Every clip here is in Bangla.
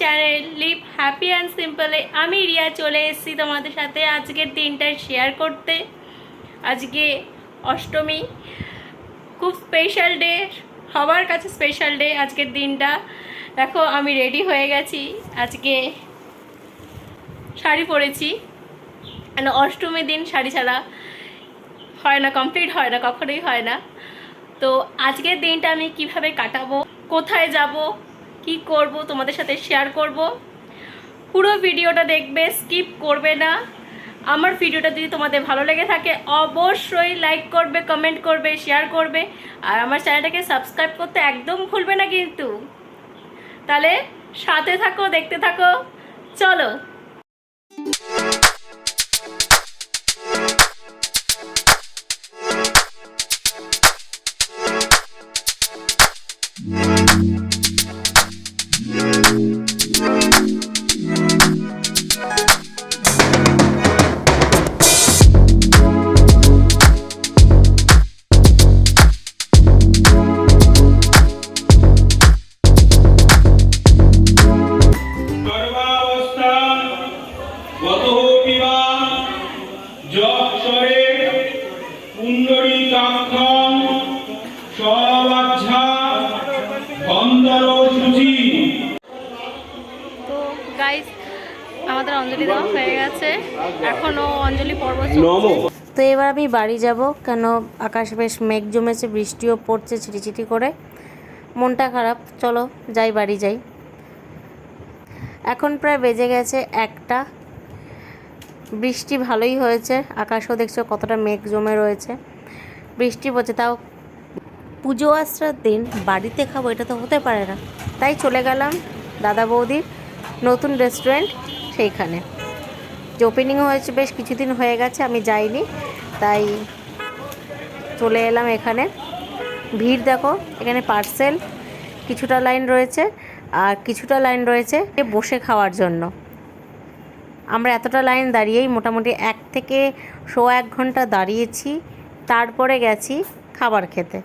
চ্যানেল লিভ হ্যাপি অ্যান্ড সিম্পলে আমি রিয়া চলে এসেছি তোমাদের সাথে আজকের দিনটা শেয়ার করতে। আজকে অষ্টমী। খুব স্পেশাল ডে সবার কাছে স্পেশাল ডে আজকের দিনটা। দেখো, আমি রেডি হয়ে গেছি। আজকে শাড়ি পরেছি। মানে অষ্টমীর দিন শাড়ি ছাড়া হয় না কমপ্লিট হয় না, কখনোই হয় না। তো আজকের দিনটা আমি কীভাবে কাটাবো, কোথায় যাব কি করব, তোমাদের সাথে শেয়ার করব। পুরো ভিডিওটা দেখবে স্কিপ করবে না। আমার ভিডিওটা যদি তোমাদের ভালো লেগে থাকে, অবশ্যই লাইক করবে কমেন্ট করবে শেয়ার করবে। আর আমার চ্যানেলটাকে সাবস্ক্রাইব করতে একদম ভুলবে না কিন্তু। তাহলে সাথে থাকো, দেখতে থাকো। চলো। গর্ভাবস্থান আমাদের অঞ্জলি দেওয়া হয়ে গেছে। এখনও অঞ্জলি পর্ব তো এবার আমি বাড়ি যাব কেন আকাশ বেশ মেঘ জমেছে বৃষ্টিও পড়ছে ছিটিছিটি করে। মনটা খারাপ চলো যাই বাড়ি যাই। এখন প্রায় বেজে গেছে একটা। বৃষ্টি ভালোই হয়েছে আকাশও দেখছ কতটা মেঘ জমে রয়েছে। বৃষ্টি পড়ছে তাও পুজো আশ্রার দিন বাড়িতে খাব এটা তো হতে পারে না। তাই চলে গেলাম দাদা বৌদির। নতুন রেস্টুরেন্ট সেইখানে। যে ওপেনিংও হয়েছে বেশ কিছুদিন হয়ে গেছে, আমি যাইনি। তাই চলে এলাম এখানে। ভিড় দেখো, এখানে পার্সেল কিছুটা লাইন রয়েছে আর কিছুটা লাইন রয়েছে বসে খাওয়ার জন্য। আমরা এতটা লাইন দাঁড়িয়েই মোটামুটি এক থেকে শো এক ঘণ্টা দাঁড়িয়েছি, তারপরে গেছি খাবার খেতে।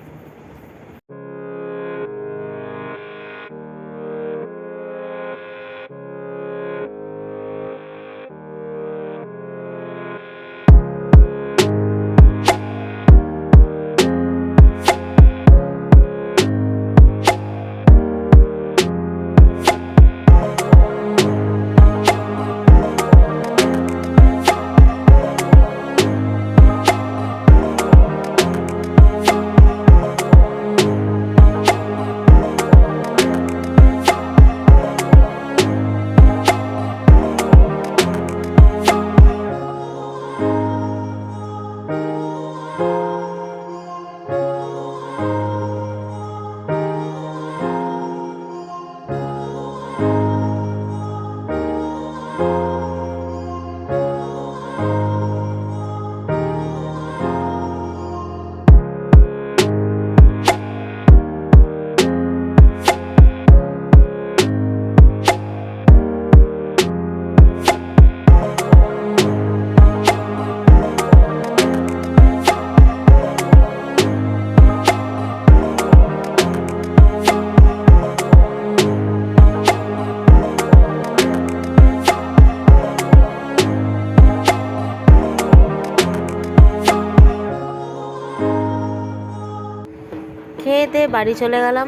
খেয়ে দিয়ে বাড়ি চলে গেলাম।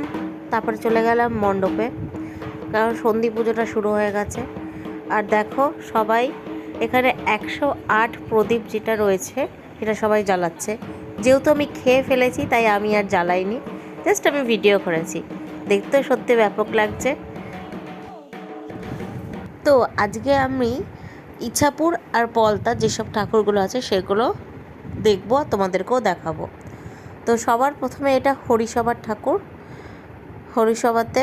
তারপরে চলে গেলাম মণ্ডপে। কারণ সন্ধি পুজোটা শুরু হয়ে গেছে। আর দেখো, সবাই এখানে একশো আট প্রদীপ যেটা রয়েছে, সেটা সবাই জ্বালাচ্ছে। যেহেতু আমি খেয়ে ফেলেছি, তাই আমি আর জ্বালাইনি। জাস্ট আমি ভিডিও করেছি। দেখতে সত্যি ব্যাপক লাগছে। তো আজকে আমি ইছাপুর আর পলতা যেসব ঠাকুরগুলো আছে, সেগুলো দেখব তোমাদেরকেও দেখাবো। তো সবার প্রথমে এটা হরিসভার ঠাকুর। হরিসভাতে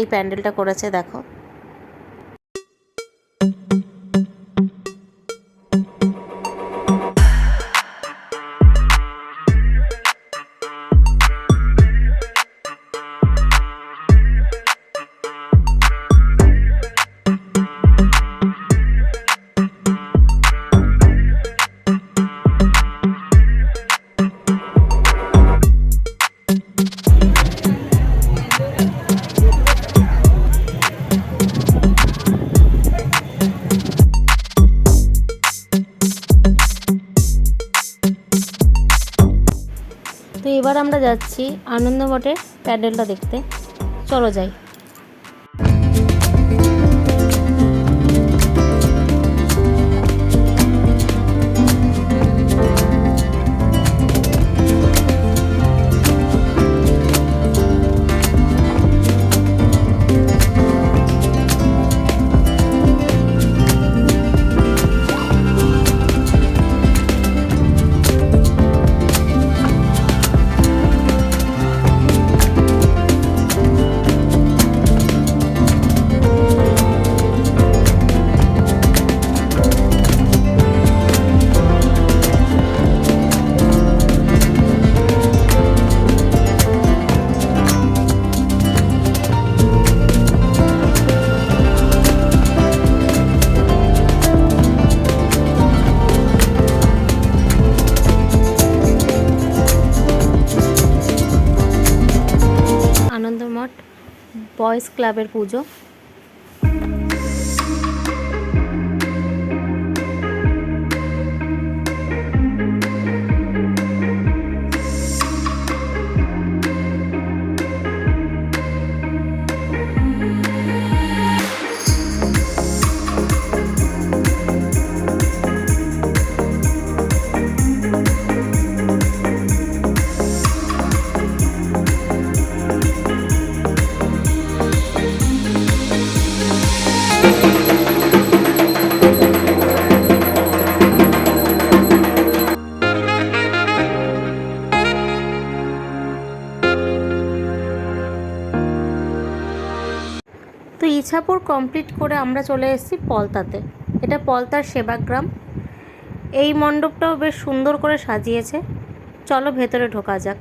এই প্যান্ডেলটা করেছে দেখো। এবার আমরা যাচ্ছি আনন্দমঠের প্যান্ডেলটা দেখতে। চলো যাই। বয়েজ ক্লাবের পুজো। ইছাপুর কমপ্লিট করে আমরা চলে এসেছি পলতাতে। এটা পলতার সেবাগ্রাম। এই মণ্ডপটাও বেশ সুন্দর করে সাজিয়েছে। চলো ভেতরে ঢোকা যাক।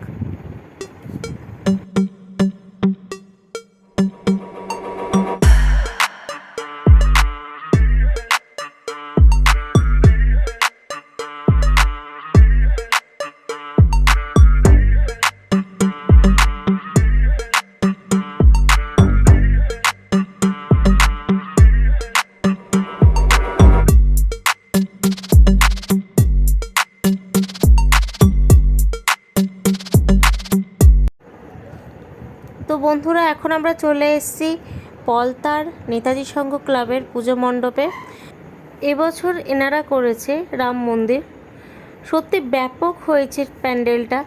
তো বন্ধুরা, এখন আমরা চলে এসেছি পলতার নেতাজি সংঘ ক্লাবের পুজো মণ্ডপে। এবছর এনারা করেছে রাম মন্দির। সত্যি ব্যাপক হয়েছে প্যান্ডেলটা।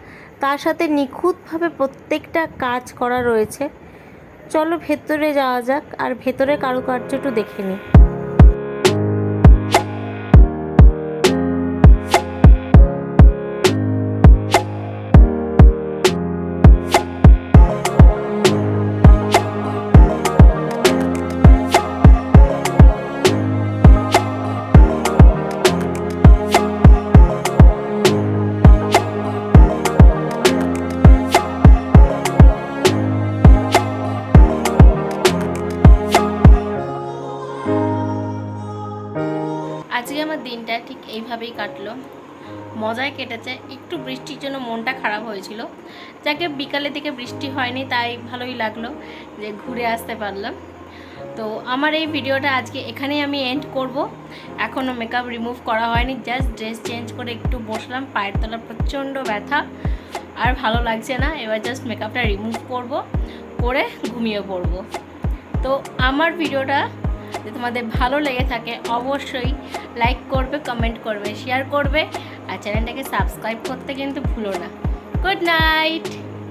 তার সাথে নিখুঁতভাবে প্রত্যেকটা কাজ করা রয়েছে। চলো ভেতরে যাওয়া যাক, আর ভেতরে কারুকার্য একটু দেখে নিই। এইভাবেই কাটলো। মজায় কেটেছে। একটু বৃষ্টির জন্য মনটা খারাপ হয়েছিল। যাকে বিকালের দিকে বৃষ্টি হয়নি, তাই ভালোই লাগল যে ঘুরে আসতে পারলাম। তো আমার এই ভিডিওটা আজকে এখানেই আমি এন্ড করব। এখনও মেকআপ রিমুভ করা হয়নি জাস্ট ড্রেস চেঞ্জ করে একটু বসলাম। পায়ের তলা প্রচণ্ড ব্যথা। আর ভালো লাগছে না, এবার জাস্ট মেকআপটা রিমুভ করব, করে ঘুমিয়ে পড়ব। তো আমার ভিডিওটা যদি তোমাদের ভালো লেগে থাকে, অবশ্যই লাইক করবে কমেন্ট করবে শেয়ার করবে, আর চ্যানেলটাকে সাবস্ক্রাইব করতে কিন্তু ভুলো না। Good night